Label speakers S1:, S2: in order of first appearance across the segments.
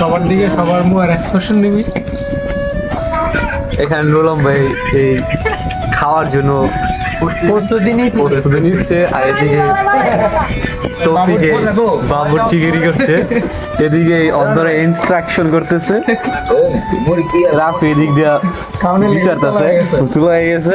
S1: সবার দিকে সবার মুখের এক্সপ্রেশন নিবি
S2: এখানে নুলম ভাই এই খাওয়ার জন্য
S1: প্রস্তুতি নিচ্ছি।
S2: প্রস্তুতি নিচ্ছে আর এদিকে টপিকে করছে। এদিকে অন্ধরা ইনস্ট্রাকশন করতেছে। রাফি এদিক দিয়া বিচারতেছে। হয়ে গেছে।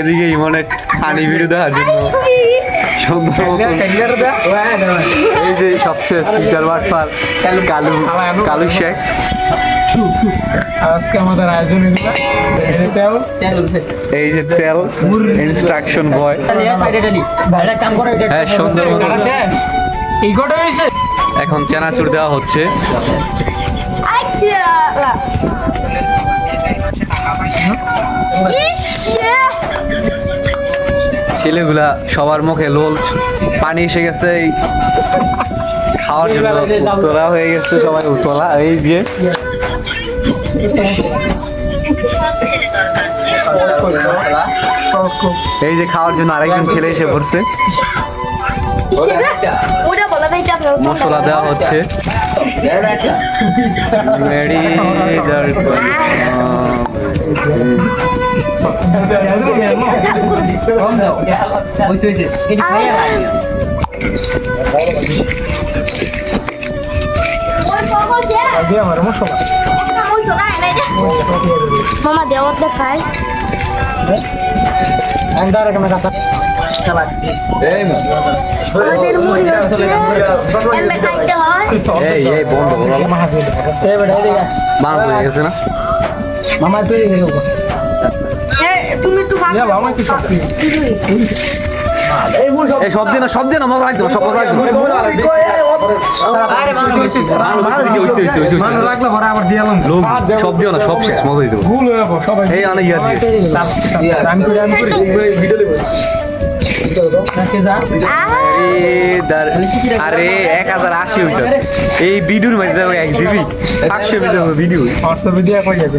S2: এদিকে ইমনে ভিডিও দেখার জন্য এই যে সবচেয়ে সিটার বাটপার কালু কালু শেখ।
S1: আজকে আমাদের আয়োজন
S2: এই যে তেল। ইনস্ট্রাকশন বয় হ্যাঁ সুন্দর এখন চানাচুর দেওয়া হচ্ছে। ছেলেগুলা সবার মুখে লোল পানি এসে গেছে এই খাওয়ার জন্য উতলা হয়ে গেছে সবাই উতলা এই যে। এই যে খাওয়ার জন্য আরেকজন ছেলে এসে পড়ছে।
S3: ওটা বলা ভাই
S2: মশলা দেওয়া হচ্ছে
S1: আমার মশলা
S3: মামা দেওয়ার দেখায় হয়।
S2: হয়ে
S1: মামা তুই
S3: তুমি একটু
S2: এই সব দিন সব দিন মজা লাগতো সব মজা সব দিও না সব শেষ হয়েছে এই আরে এক হাজার আশি হইতাছে এই ভিডিওর মধ্যে এক জিবি। পাঁচশো ভিডিও ভিডিও।
S1: হোয়াটসঅ্যাপে দিয়ে কই যাবে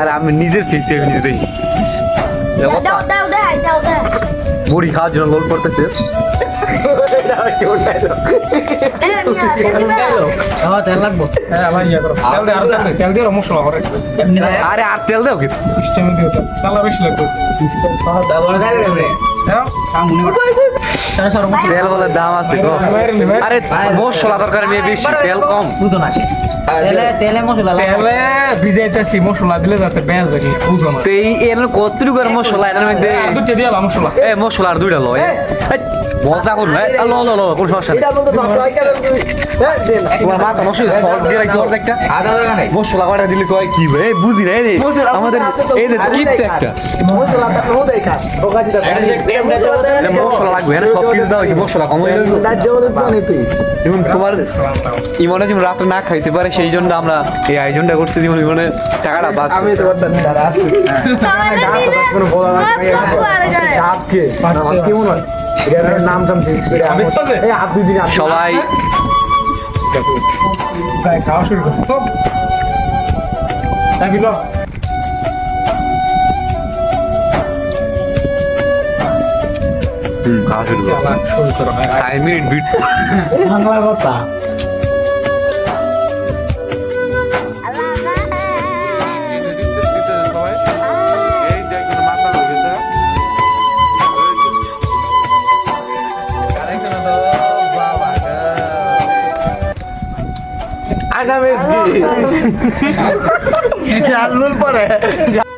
S2: আরও আমি নিজের ফেসে নিজে দেখি
S3: দাও দাও দাও দাও দাও।
S2: মুড়ি খাওয়ার জন্য লোল পড়তেছে।
S3: এ নিয়া দিবা
S1: হ্যাঁ ভাই করো। তেল দে আরও তেল দে তেল দিয়ে মশলা করে।
S2: আরে আর তেল দাও কিন্তু।
S1: সিস্টেমে দিও। তেল বেশি লাগবে। সিস্টেম হ্যাঁ
S2: তেল বলে দাম আছে আরে মশলা দরকার মেয়ে বেশি তেল কম।
S1: বুঝো ভিজাইতেছি মশলা দিলে যাতে বেজ লাগে বুঝো না।
S2: এই এর কতটুকু মশলা? এর মধ্যে
S1: দুটো দিয়ে মশলা।
S2: এ মশলা আর দুইটা লয় এই, মজা করুন হ্যাঁ ল ল ল কোন সমস্যা নেই। তোমার মাথা নষ্ট হয়েছে সল্ট দিয়ে রাখছি অর্ধেক একটা। মশলা কয়টা দিলে কয় কি ভাই বুঝি আমাদের এই যে কিপটা একটা। মশলা লাগবে হ্যাঁ সব কিছু দেওয়া মশলা কম হয়ে যেমন তোমার ইমনে যেমন না খাইতে পারে সেই জন্য আমরা এই আয়োজনটা করছি যেমন ইমনে টাকাটা বাঁচবে
S3: আমাদের দিলে
S1: নাম টাম শেষ করে আমি
S2: সবাই
S1: খাওয়া শুরু করছি তো।
S2: হুম শুরু করো। মিনিট বিট
S1: বাংলা কথা।
S2: क्या नाम है इसकी? जालून पर है?